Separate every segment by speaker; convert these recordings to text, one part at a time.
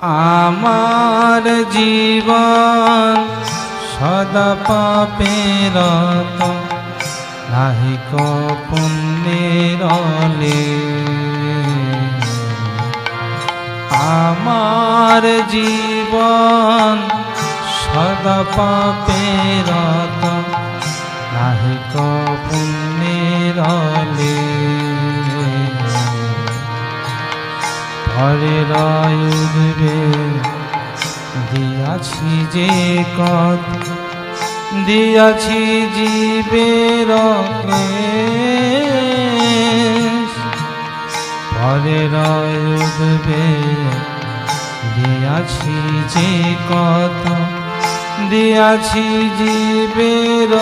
Speaker 1: আমার জীবন সদা পাপেরত নাহিক পুণ্যেরলে আমার জীবন সদা পাপেরত নাহিক পুণ্যেরলে ঘরে রয়ুবে দিয়াছি যে কত, দিয়াছি জীবের। ঘরে রয়ুবে দিয়াছি যে কত, দিয়াছি জীবের।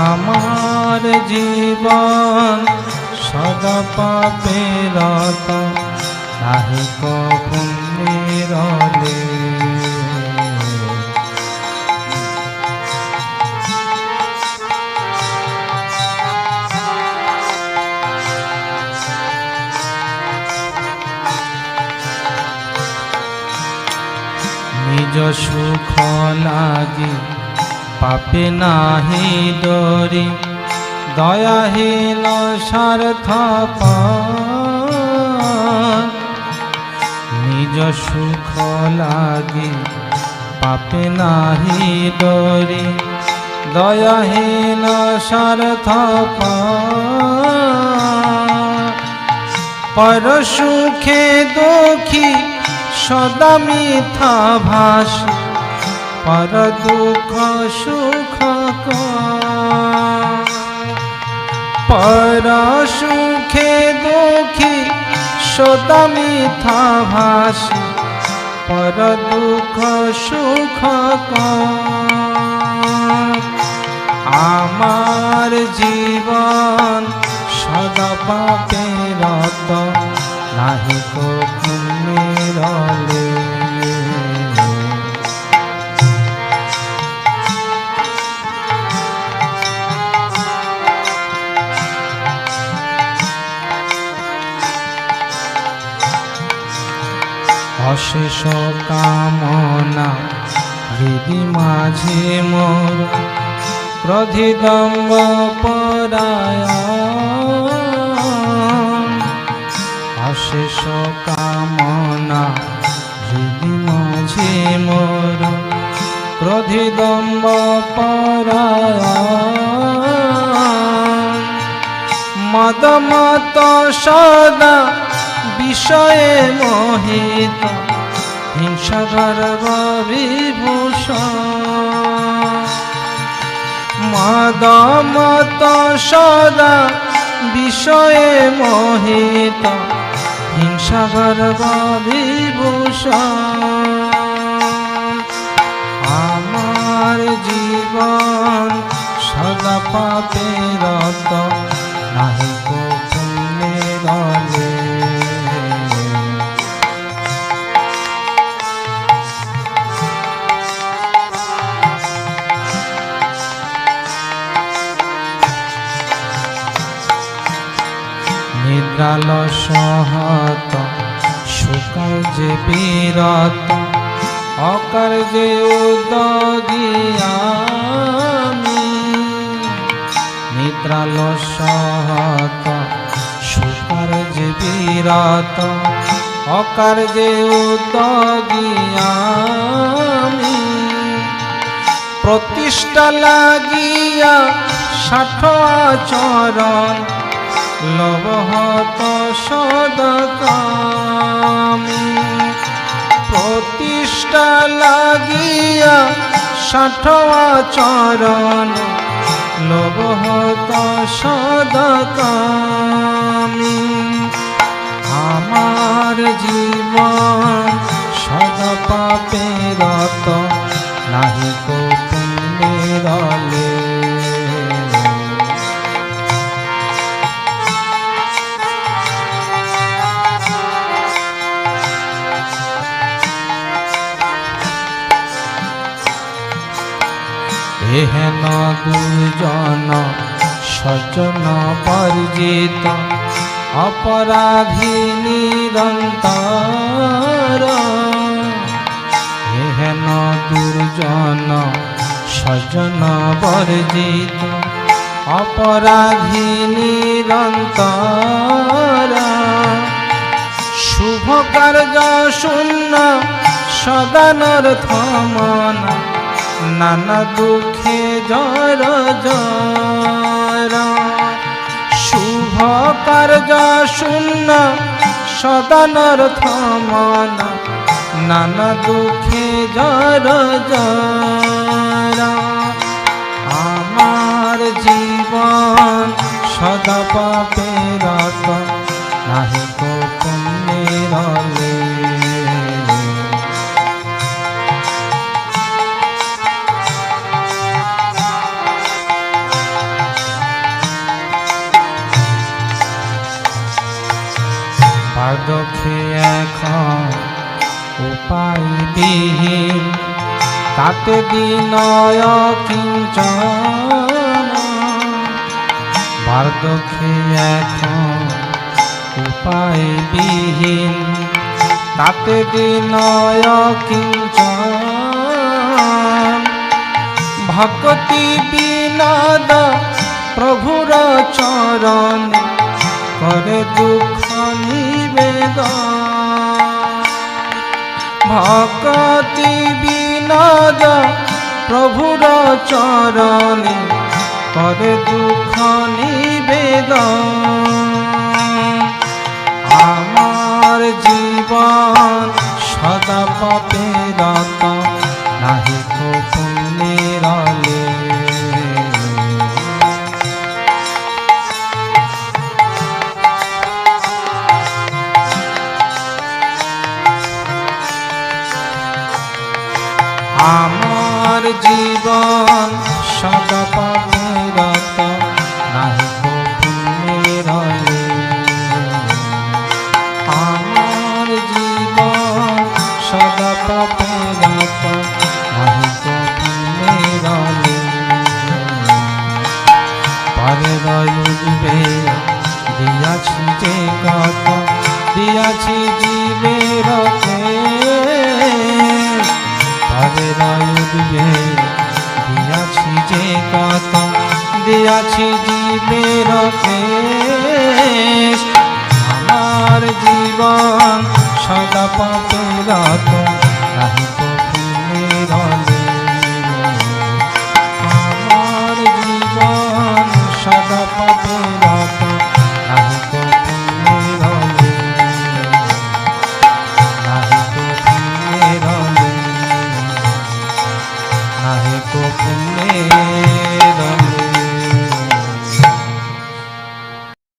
Speaker 1: আমার জীবন সদা পাপেরত নাহিক পুণ্যেরলে নিজ সুখ লাগি পাপে নাহি ডরি। দয়াহীন স্বার্থ। নিজ সুখ লাগি পাপে নাহি ডরি দয়াহীন স্বার্থ। পর সুখে দুঃখী সদা মিথ্যা ভাস পর দুঃখ সুখ কর। পর সুখে দুঃখী সদা মিথ্যা ভাস পর দুঃখ সুখ। আমার জীবন সদা পাপে রত নাহি পুণ্যেরলে অশেষ কামনা, হৃদি মাঝে মোর ক্রোধিদম্ব পরায় অশেষ কামনা, হৃদি মাঝে মোর ক্রোধিদম্ব পরায় মদমত সদা বিষয়ে মোহিত হিংসা গর্ব বিভূষণ মদমত সদা বিষয়ে মোহিত হিংসা গর্ব বিভূষণ। নিদ্রাল সহত সুকার যে বিরত অকার যে উদগিয়ামি নিদ্রাল সহত সুকার যে বিরত অকার যে উদগিয়ামি প্রতিষ্ঠা লাগিয়া ষাঠ আচরণ লবহত সদকামি। প্রতিষ্ঠা লাগিয়া ষাঠ আচরণ লবহত সদকামি। আমার জীবন সদা পাপে রত নাহি কো এহেন দুজন সজন পরিজিত অপরাধী নিরন্তর। এহেন দুর্জন সজন পরিজিত অপরাধী নিরন্তর। শুভ কার্য শূন্য সদানর থমন নানা দুঃখ জর জর শুভ কার্য শূন্য সদানর থমন নানা দুঃখে জর জর আমার জীবন সদা পাপে রত নাহি কো পাদখে এখন উপায় বিহীন। তাতে বিনয় কিঞ্চন। বার্ধক্যে এখন উপায় বিহীন। তাতে বিনয় কিঞ্চন। ভক্তি বিনদ প্রভুর চরণ করে দুঃখ ভক্তি বিনদ প্রভুর চরণে করে দুঃখ নিবেদন। আমার জীবন সদা পাপে রত নাহি কো আমার জীবন সদা রত পুণ্যেরলে আমার জীবন সদা রত উঠবে দিয়াছি যে কত দিয়াছি জীবের পরের উঠবে দিয়াছি যে কত দিয়াছি জীবের কেশ আমার জীবন সদা পাপে রত নাহি